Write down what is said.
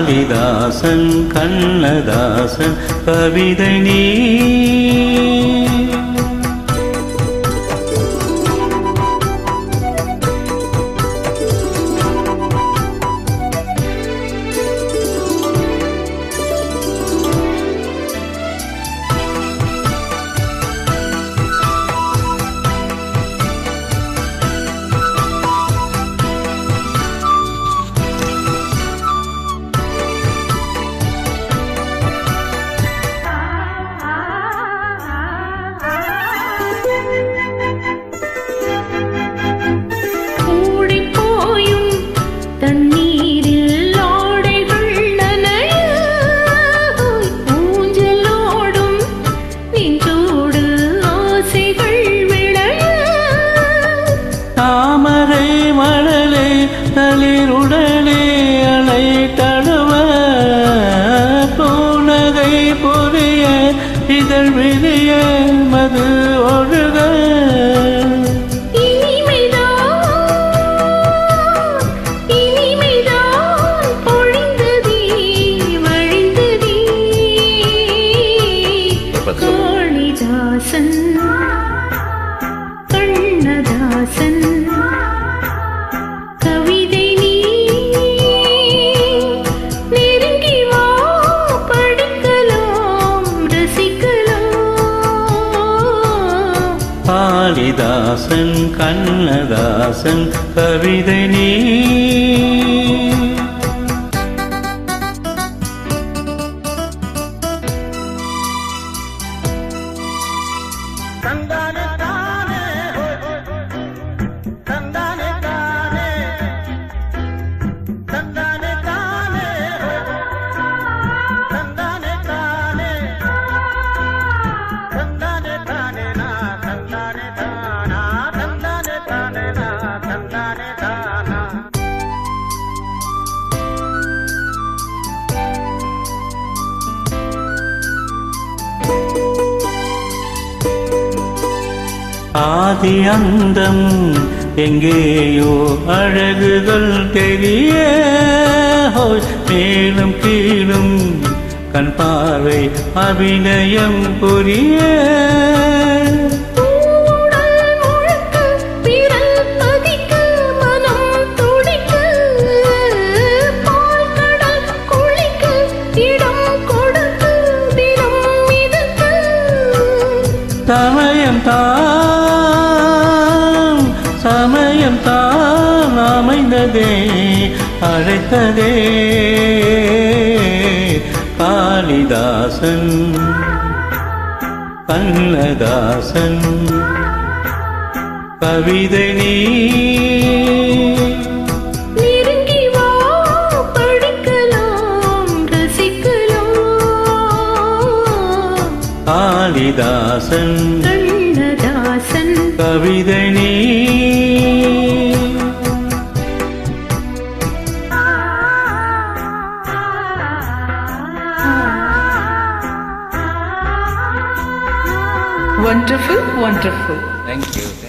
காளிதாசன் கண்ணதாசன் கவிதை நீ காளிதாசன் கண்ணதாசன் கவிதை நீ. ஆதி அந்தம் எங்கேயோ அழகுகள் தெரிய மேலும் கீழும் கண் பார்வை அபிநயம் புரிய. தமயம் தான் சமயம் தான் அமைந்ததே அழைத்ததே காளிதாசன் கண்ணதாசன் கவிதை நீ. காளிதாசன் கண்ணதாசன் கவிதை நீ. wonderful, wonderful. Thank you.